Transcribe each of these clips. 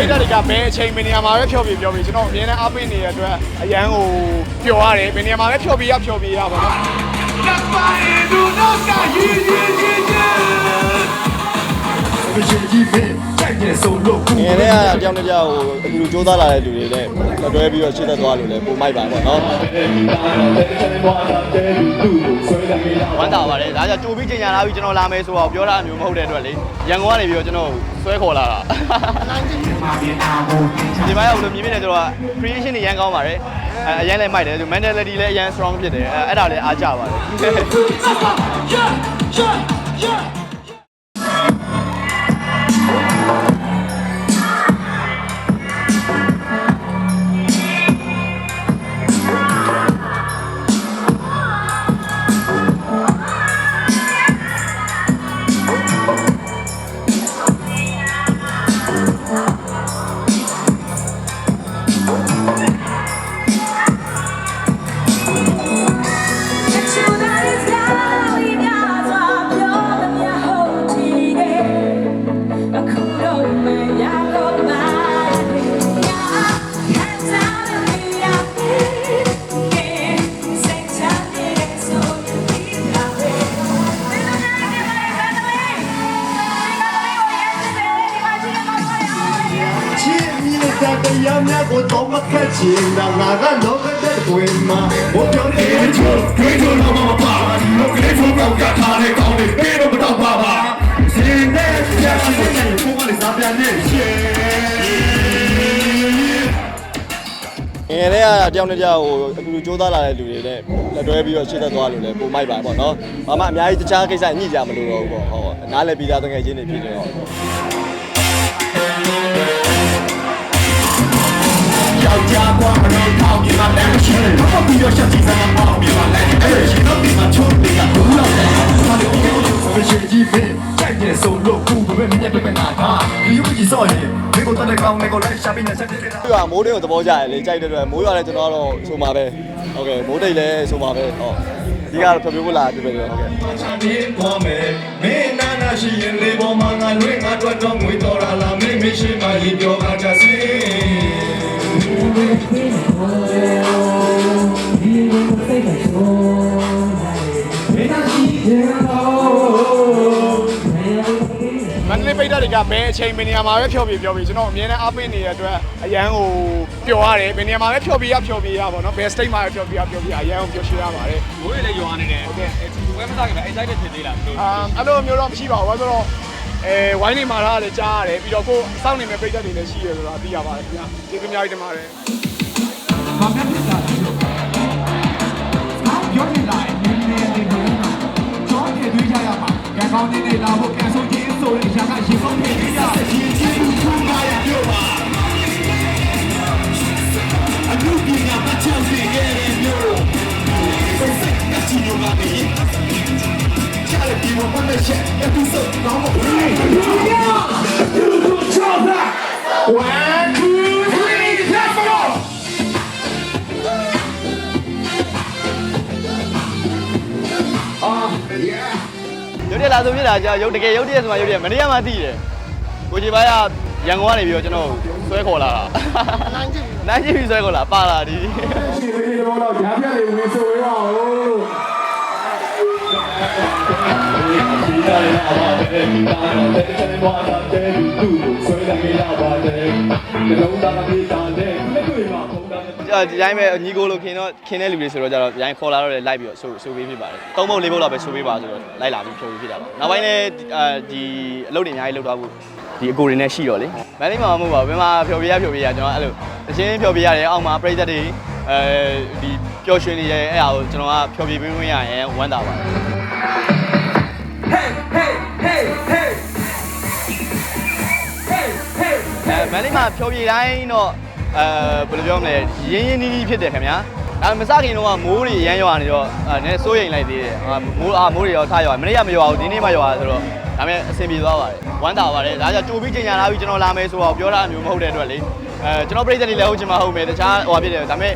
ပိတ်သက်တွေကဘယ်အချိန်ဘယ်နေရာမှာပဲဖြောပြပြောပြကျွန်တော်အမြဲတမ်းအားပေးနေတဲ့အတွက်အရန်ကိုပျော်ရတယ်ဘယ်နေရာမှာပဲဖြောပြရဖြောပြရပါတော့ ငယ်တဲ့ကတယောက်နဲ့တယောက်ဟိုအတူတူစူးစမ်းလာတဲ့လူတွေနဲ့တွဲပြီးတော့ရှေ့သက်သွားလို့လည်းပုံမိုက်ပါပေါ့နော်ဝမ်းသာပါတယ်ဒါကြောင့်ကြိုပြီးချိန်ညာလာပြီးကျွန်တော်လာမယ်ဆိုတော့ပြောတာမျိုးမဟုတ်တဲ့အတွက်လေရန်ကုန်ကနေပြီးတော့ကျွန်တော်ဆွဲခေါ်လာတာဒီဘက်ရောက်လို့မြင်မိတယ်ဆိုတော့ creation တွေရန်ကောင်းပါတယ်အဲအရင်လည်းမိုက်တယ်သူ mentality လည်းအရင် strong ဖြစ်တယ်အဲအဲ့ဒါလည်းအားကြပါတယ် ခက်ချင်တာငါကလောကတဲ့တွင်မှာဘောပြောနေချိုးဒွေးချိုးတော့မပါဒီလိုကလေးချိုးပြောက်ကြထားတဲ့ကောင်းတွေပေးတော့မတော့ပါပါစင်တဲ့ပြာရှိတဲ့ကိုကလည်းစားပြန်နေရှေငယ်တဲ့ကတယောက်နဲ့တယောက်ဟိုအတူတူစူးစမ်းလာတဲ့လူတွေနဲ့တွဲပြီးတော့ရှေ့သက်သွားလို့လည်းပုံမိုက်ပါပေါ့နော်ဘာမှအများကြီးတခြားကိစ္စညှိကြမလို့တော့ဘူးပေါ့ဟုတ်နားလည်းပြီးသားတကယ်ချင်းတွေဖြစ်နေတော့ယောက်ျား ကွာမလို့ထောင်းပြမှာလည်းမရှိဘူးဘာပြီးတော့ချက်စီစားမှာပေါ့ပြမှာလည်းအဲ့ရှင်တော့ဒီမှာချိုးနေတာဘူးတော့တယ်ဘာလို့ဒီလိုဆိုရှင်ကြီးပဲကြိုက်နေဆုံးလို့ဘူးပဲမြင်ပြပြနာတာဒီယူကြီးစော်ရင်ဒီကိုတက်ကောင်းနေကိုလည်းရှာပြီးနေချက်တယ်သူကမိုးတိတ်ကိုသဘောကျတယ်လေကြိုက်တဲ့အတွက်မိုးရွာလည်းကျွန်တော်ကတော့ဆိုမှာပဲဟုတ်ကဲ့မိုးတိတ်လည်းဆိုမှာပဲဟုတ်ဒီကတော့ဖြောပြဖို့လာပြပြတယ်ဟုတ်ကဲ့ချမ်းမြေပေါ်မယ်မင်းနာနာရှိရင်လေပေါ်မှာငါလွင့်ငါတွေ့တော့ငွေတော် က်တွေကဘယ်အချိန်ဘယ်နေရာမှာပဲဖြောပြပြောပြကျွန်တော်အမြဲတမ်းအားပေးနေတဲ့အတွက်အရန်ကိုပျော်ရတယ်ဘယ်နေရာမှာပဲဖြောပြရဖြောပြရပါတော့ဘယ် state မှာပဲဖြောပြရဖြောပြရအရန်ကိုပျော်ရွှင်ရပါတယ်ဘိုးတွေလည်းယုံနေတယ်ဟုတ်ကဲ့ဝဲမစားခင်မှာ excited ဖြစ်သေးလားလို့အာအဲ့လိုမျိုးတော့မရှိပါဘူးဘာလို့လဲဆိုတော့အဲဝိုင်းနေမှာထားလည်းကြားရတယ်ပြီးတော့ကိုယ်စောင့်နေမဲ့ပိတ်သက်တွေလည်းရှိရဆိုတော့သိရပါတယ်ခင်ဗျာကျေးဇူးအများကြီးတင်ပါတယ်ဘာမှဖြစ်တာလဲလို့ငါပြောနေတာနည်းနည်းလေးတော့ကြောင်းပြေးကြရမှာကံကောင်းနေလာဖို့ကံဆုံး ခြင်းဆိုတဲ့အရာကရေဆုံးနေကြရရင်ချင်းထူမာရပြောပါအမှုပညာမချောင်းစီရဲ့မျိုးစိတ်ကချီလိုပါနေချာလီဘောမမေရှက်အတူဆုံးကောင်းလို့ One, ရုပ်တရက်လာဆိုဖြစ်တာကြာရုပ်တကယ်ရုပ်တရက်ဆိုမှရုပ်တရက်မနေ့ကမှသိတယ်ကိုကြီးပါရရန်ကုန်ကနေပြီးတော့ကျွန်တော်ဆွဲခေါ်လာတာနိုင်ကြည့်နိုင်ကြည့်ပြီးဆွဲခေါ်လာပါလာဒီရှိတယ်ဒီလိုတော့ဓာတ်ပြလေးဝင်ဆိုရအောင်ဒီကရပါတဲ့ဒီကရတဲ့တဲ့ဘာသာတဲ့သူ့ကိုဆွဲလိုက်ရပါတယ်ဒီလုံးသားပြေးတာတဲ့လက်တွေမှာပုံသား ဒီတိုင်းပဲညီကိုလိုခင်တော့ခင်တဲ့လူတွေဆိုတော့ကြတော့ဒီတိုင်းခေါ်လာတော့လည်းလိုက်ပြီးတော့ဆိုဆိုပေးဖြစ်ပါတယ်သုံးပုတ်လေးပုတ်လောက်ပဲဆိုပေးပါဆိုတော့လိုက်လာပြီးဖြုတ်ပေးဖြစ်တာပါနောက်ပိုင်းလည်းအဲဒီအလုပ်တွေအများကြီးလုပ်သွားဖို့ဒီအကိုတွေနဲ့ရှိတော့လေမန်လေးမှာမဟုတ်ပါဘူးဘယ်မှာဖြော်ပြရဖြော်ပြရကျွန်တော်အဲ့လိုအချင်းဖြော်ပြရတယ်အောက်မှာပရိသတ်တွေအဲဒီပျော်ရွှင်နေရဲအဲ့ဒါကိုကျွန်တော်ကဖြော်ပြပေးခွင့်ရရင်ဝမ်းသာပါတယ် Hey, hey, hey, hey! Hey, hey! အဲမန်လေးမှာဖြောပြတိုင်းတော့ အဲဘယ်လိုပြောမလဲရင်းရင်းနှီးနှီးဖြစ်တယ်ခင်ဗျာအဲမစခင်တော့ကမိုးတွေရမ်းရွာနေတော့အဲနည်းစိုးရိမ်လိုက်သေးတယ်အာမိုးအာမိုးတွေရောထရွာမနေ့ကမရွာဘူးဒီနေ့မှရွာဆိုတော့ ဒါပေမဲ့အဆင်ပြေသွားပါတယ်ဝမ်းသာပါတယ်ဒါကြောင့်ကြိုပြီးချိန်ညာလာပြီးကျွန်တော်လာမယ်ဆိုတော့ပြောတာမျိုးမဟုတ်တဲ့အတွက်လေအဲကျွန်တော်ပြည်သက်တွေလည်းဟုတ်ချင်မှဟုတ်မယ်တခြားဟိုဖြစ်တယ်ဒါပေမဲ့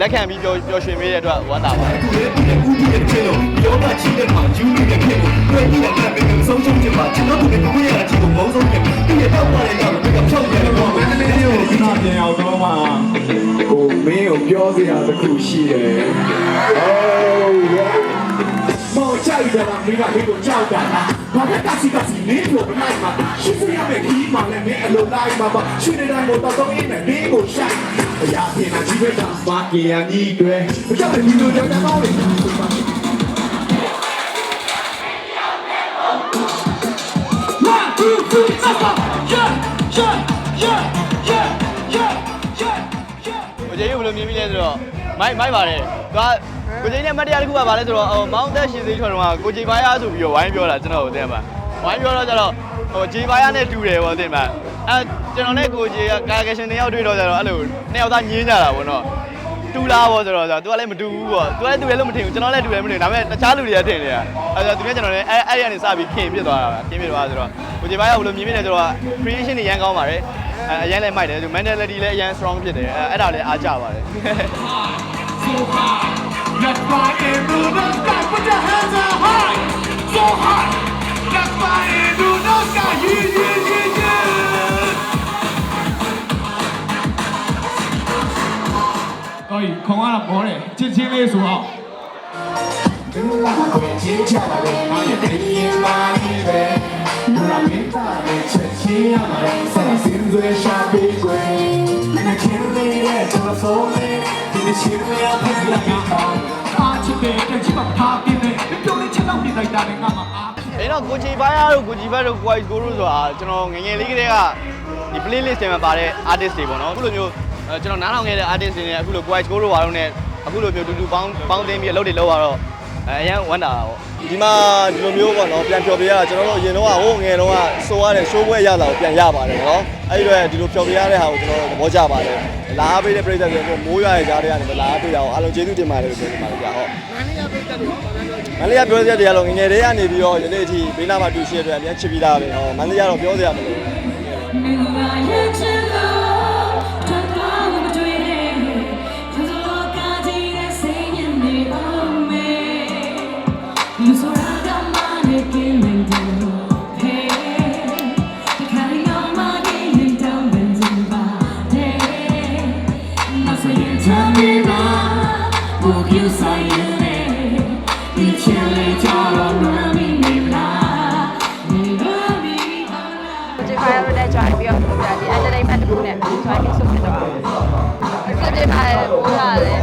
လက်ခံပြီးပြောပြောရွှင်ပေးတဲ့အတွက်ဝမ်းသာပါတယ်ဦးရဲ့ဦးရဲ့ချစ်လို့ယောဂချစ်တဲ့မှာယူနေတဲ့ဖြစ်ကိုတွေ့ပြီးတဲ့ကံပဲဆုံးရှုံးခြင်းပါကျွန်တော်တို့ကကိုယ့်ရဲ့အချစ်ကိုမုန်းဆုံးတယ်ဒီရဲ့တော့ပါလေတော့ဒီကဖြောက်တယ်တော့မင်းလေးကိုခဏပြန်အောင်တော့မှာကိုမင်းကိုပြောစရာတစ်ခုရှိတယ်။ Oh yeah မောင် ကြိုက်တယ်လားမင်းကမင်းကိုကြောက်တာလားဘာလဲကစီကစီမင်းကိုမနိုင်မှာရှိစရမယ့်ခီးမှလည်းမင်းအလိုလိုက်မှာပါရှိတဲ့တိုင်းကိုတော့တော့အင်းနဲ့မင်းကိုရှိုက်အရာပြင်တာကြီးပဲတာမာကီယာညီတွေဘယ်ကြောင့်လဲဒီလိုကြောက်ကြတော့လဲ One, two, three, let's go! Yeah, yeah, yeah, yeah, yeah, yeah, yeah. ကိုကြီးကဘယ်လိုမြင်မိလဲဆိုတော့မိုက်မိုက်ပါတယ်သူက ကိုကြီးနဲ့မတ်တရားတစ်ခုကဘာလဲဆိုတော့ဟိုမောင်သက်ရှင်သေးချော်တော့ကိုကြီးပါရဆိုပြီးတော့ဝိုင်းပြောတာကျွန်တော်တို့သိမှာဝိုင်းပြောတော့ကျတော့ဟိုဂျီပါရနဲ့တူတယ်ပေါ့သိမှာအဲကျွန်တော်နဲ့ကိုကြီးကကာကရှင်နှစ်ယောက်တွေ့တော့ကျတော့အဲ့လိုနှစ်ယောက်သားညင်းကြတာပေါ့နော်တူလားပေါ့ဆိုတော့သူကလည်းမတူဘူးပေါ့သူလည်းတူတယ်လို့မထင်ဘူးကျွန်တော်လည်းတူတယ်မထင်ဘူးဒါပေမဲ့တခြားလူတွေကထင်နေတာအဲဆိုသူကကျွန်တော်လည်းအဲအဲ့ဒီကနေစပြီးခင်ဖြစ်သွားတာခင်ဖြစ်သွားဆိုတော့ကိုကြီးပါရဘယ်လိုမြင်မိလဲဆိုတော့ creation တွေရမ်းကောင်းပါတယ်အဲအရင်လည်းမိုက်တယ်သူ mentality လည်းအရင် strong ဖြစ်တယ်အဲအဲ့ဒါလည်းအားကြပါတယ် So high, let's fly into the sky. Put your hands up high, so high. Let's fly into the sky. Yeah, yeah, yeah, yeah. ကိုခေါင်းကတော့ပေါ်တယ်ချင်းချင်းလေးဆိုတော့ဒီလိုကိုချင်းချတာလေငါရဲ့ဒီရင်မာနေပဲလူလာမင်းသားနဲ့ချက်ချင်းရမှာဆက်စင်စွဲရှာပေးကွယ်ငါချင်းလေးရဲ့တော့ဆိုလေဒီချင်းလေး အဖေလာကအားချစ်တဲ့ကြည့်ပါထားပြင်းနေပြုံးလေးချက်တော့ပြလိုက်တာလည်းငါမှအား။အဲ့တော့ကိုချီပါရတို့ကိုချီဘတ်တို့ကိုအိုက်ကိုတို့ဆိုတာကျွန်တော်ငယ်ငယ်လေးကတည်းကဒီ playlist ထဲမှာပါတဲ့ artist တွေပေါ့နော်။အခုလိုမျိုးအဲကျွန်တော်နားထောင်ခဲ့တဲ့ artist တွေနဲ့အခုလိုကိုအိုက်ကိုတို့ပါတော့နဲ့အခုလိုမျိုးတူတူပေါင်းပေါင်းသိမ်းပြီးအလုပ်တွေလုပ်ရတော့အဲအရင်ဝမ်းတာတာပေါ့ဒီမှာဒီလိုမျိုးပေါ့နော်ပြန်ပျော်ပြရတာကျွန်တော်တို့အရင်တော့ဟိုငယ်တော့ကစိုးရတဲ့ရှိုးပွဲရတာကိုပြန်ရပါတယ်နော်အဲ့ဒီတော့ဒီလိုပျော်ပြရတဲ့ဟာကိုကျွန်တော်တို့သဘောကျပါတယ် လာအားပေးတဲ့ပြည်သက်တွေကိုမိုးရွာရဲ့ကြားထဲကနေလာအားပေးတာကိုအားလုံးကျေးဇူးတင်ပါတယ်လို့ပြောချင်ပါတယ်ကြာဟုတ်မန္တလေးကပြည်သက်တွေကတော့ငငယ်တည်းကနေပြီးတော့ယနေ့အထိဘေးနားမှာတူရှိတဲ့အတွက်အများချစ်ပြီးသားပဲဟောမန္တလေးကတော့ပြောစရာမလိုဘူး တစ်ခုနဲ့ join ပြီးဆိုဖြစ်တော့အောင်။စစ်စစ်ပါပို့လာတယ်။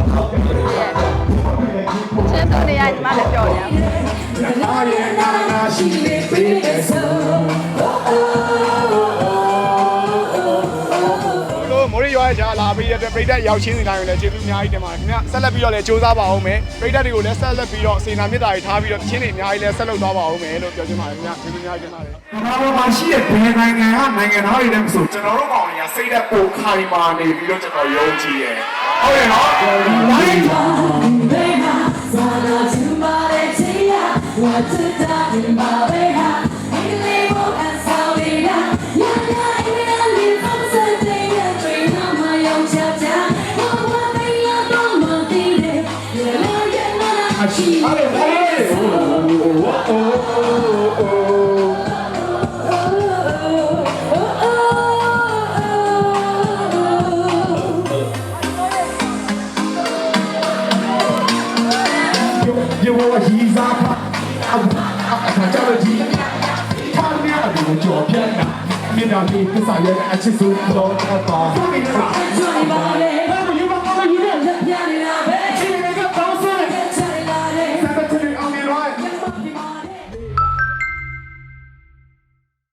ချစ်သူနေရညီမလည်းပြောတယ်နာရီနာနာရှိ တဲ့အတွက်ပြည်သက်ရောက်ချင်းစီတိုင်းကိုလည်းကျေးဇူးအများကြီးတင်ပါတယ်ခင်ဗျဆက်လက်ပြီးတော့လည်းစူးစမ်းပါအောင်မယ်ပြည်သက်တွေကိုလည်းဆက်လက်ပြီးတော့စေနာမြတ်တာတွေထားပြီးတော့တချင်းတွေအများကြီးလည်းဆက်လုပ်သွားပါအောင်မယ်လို့ပြောချင်ပါတယ်ခင်ဗျကျေးဇူးအများကြီးတင်ပါတယ်ဘာလို့မှရှိတဲ့ဘယ်နိုင်ငံကနိုင်ငံသားတွေလဲမဆိုကျွန်တော်တို့ကောင်တွေကစိတ်သက်ပိုခိုင်မာနေပြီးတော့ကျွန်တော်ယုံကြည်တယ်ဟုတ်ရဲ့နော် 미나미 그 사이에 같이 숨도 걷어 숨이 차 숨이 멀리